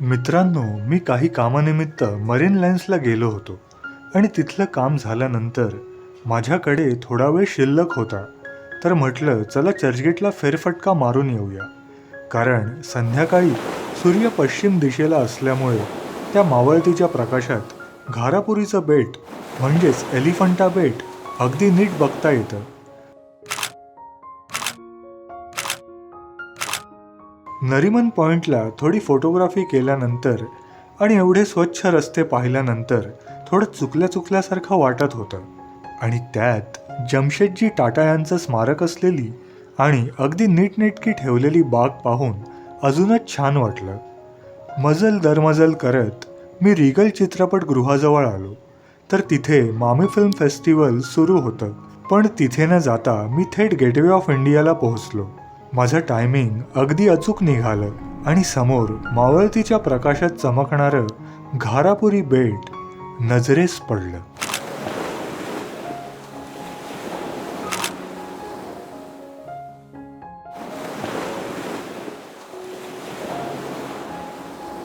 मित्रांनो मी काही कामानिमित्त मरीन लाईन्सला गेलो होतो आणि तिथलं काम झाल्यानंतर माझ्याकडे थोडा वेळ शिल्लक होता. तर म्हटलं चला चर्चगेटला फेरफटका मारून येऊया. कारण संध्याकाळी सूर्य पश्चिम दिशेला असल्यामुळे त्या मावळतीच्या प्रकाशात घारापुरीचं बेट म्हणजेच एलिफंटा बेट अगदी नीट बघता येतं. नरिमन पॉइंटला थोडी फोटोग्राफी केल्यानंतर आणि एवढे स्वच्छ रस्ते पाहिल्यानंतर थोडं चुकल्या चुकल्यासारखं वाटत होतं. आणि त्यात जमशेदजी टाटा यांचं स्मारक असलेली आणि अगदी नीटनेटकी ठेवलेली बाग पाहून अजूनच छान वाटलं. मजल दरमजल करत मी रिगल चित्रपटगृहाजवळ आलो. तर तिथे मामी फिल्म फेस्टिवल सुरू होतं. पण तिथे न जाता मी थेट गेटवे ऑफ इंडियाला पोहोचलो. माझं टायमिंग अगदी अचूक निघालं आणि समोर मावळतीच्या प्रकाशात चमकणारं घारापुरी बेट नजरेस पडलं.